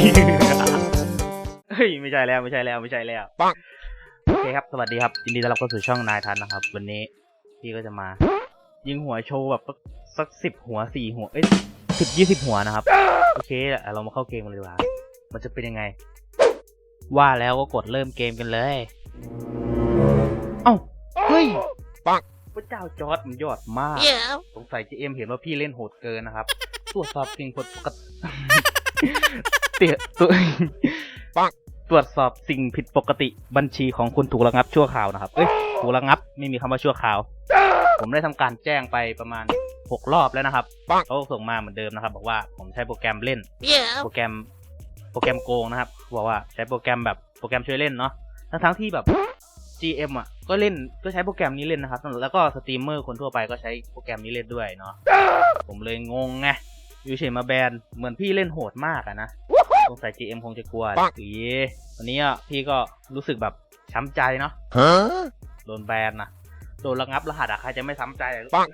แล้วไม่ใช่แล้วไม่ใช่แล้วปังโอเคครับสวัสดีครับยินดีต้อนรับเข้าสู่ช่องนายทันนะครับ วันนี้พี่ก็จะมา ยิงหัวโชว์แบบสักสิบหัวสี่หัวเอ้ยสิบยี่สิบหัวนะครับ โอเคเรามาเข้าเกมกันเลยดีกว่ามันจะเป็นยังไง ว่าแล้วก็กดเริ่มเกมกันเลย เอ้าเฮ้ยปังพระเจ้าจอร์ดมันยอดมาก Yeah. สงสัยจีเอ็มเห็นว่าพี่เล่นโหดเกินนะครับ ตรวจสอบสิ่งผิดปกติ เตี่ยตัวปังตรวจสอบสิ่งผิดปกติบัญชีของคุณถูกระงับชั่วคราวนะครับ เอ้ย ถูกระงับไม่มีคำว่าชั่วคราว ผมได้ทำการแจ้งไปประมาณหกรอบแล้วนะครับปังเขาส่งมาเหมือนเดิมนะครับ บอกว่าผมใช้โปรแกรมเล่น Yeah. โปรแกรม โปรแกรมโกงนะครับ บอกว่าใช้โปรแกรมแบบโปรแกรมช่วยเล่นเนาะ ทั้งทั้งๆที่แบบ GM อะ ก็เล่น ก็ใช้โปรแกรมนี้เล่นนะครับ แล้วก็สตรีมเมอร์คนทั่วไปก็ใช้โปรแกรมนี้เล่นด้วยเนาะ ผมเลยงงไง อยู่เฉยมาแบน เหมือนพี่เล่นโหดมากอะนะ สงสัย GM คงจะกลัวปังอีวันนี้อะพี่ก็รู้สึกแบบช้ำใจเนาะ Huh? โดนแบนนะโดนระงับรหัสอะใครจะไม่ช้ำใจอะปัง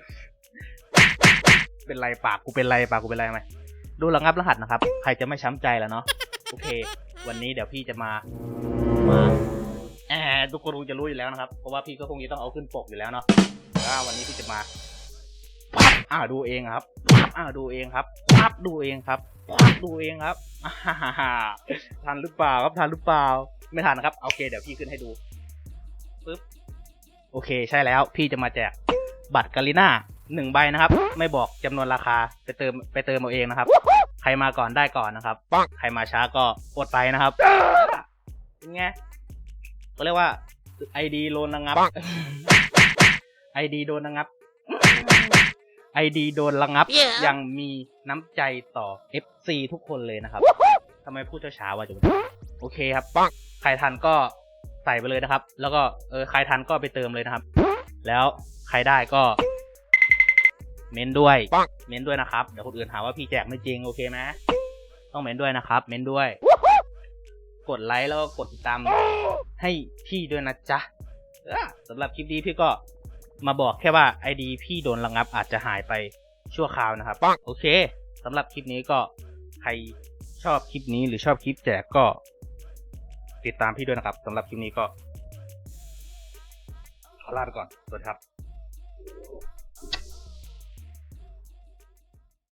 เป็นไรปากกูเป็นไรปากกูเป็นไรไหมโดนระงับรหัสนะครับ ใครจะไม่ช้ำใจแล้วเนาะโอเค วันนี้เดี๋ยวพี่จะมามาแอบทุกคนคงจะรู้อยู่แล้วนะครับ เพราะว่าพี่ก็คงจะต้องเอาขึ้นปกอยู่แล้วเนาะแต่ว่าวันนี้พี่จะมาปั๊บ อ่าดูเองครับปั๊บอ่าดูเองครับปั๊บดูเองครับปั๊บดูเองครับอ่าฮ่าฮ่าฮ่าทันหรือเปล่าครับทันหรือเปล่า ไม่ทันนะครับโอเค เดี๋ยวพี่ขึ้นให้ดูปึ๊บโอเคใช่แล้ว พี่จะมาแจกบัตรกาลิน่าหนึ่งใบนะครับ ไม่บอกจำนวนราคาไปเติมไปเติมเอาเองนะครับ ใครมาก่อนได้ก่อนนะครับปังใครมาช้าก็อดไปนะครับเป็นไงก็เรียกว่าไอดีโดนระงับปังไอดีโดนระงับ ไอดีโดนระงับ Yeah. ยังมีน้ำใจต่อ FC ทุกคนเลยนะครับทำไมพูดช้าๆวะจุ๊บโอเคครับปังใครทันก็ใส่ไปเลยนะครับ แล้วก็เออใครทันก็ไปเติมเลยนะครับ แล้วใครได้ก็ เม้นด้วย ปัง เม้นด้วยนะครับ เดี๋ยวคนอื่นหาว่าพี่แจกไม่จริงโอเคไหมต้องเม้นด้วยนะครับ เม้นด้วย กดไลค์แล้วก็กดติดตามให้พี่ด้วยนะจ๊ะเออสำหรับคลิปนี้พี่ก็ มาบอกแค่ว่าไอดีพี่โดนระงับอาจจะหายไปชั่วคราวนะครับปังโอเคสำหรับคลิปนี้ก็ใครชอบคลิปนี้หรือชอบคลิปแจกก็ ติดตามพี่ด้วยนะครับสำหรับคลิปนี้ก็ขอลาไปก่อน สวัสดีครับ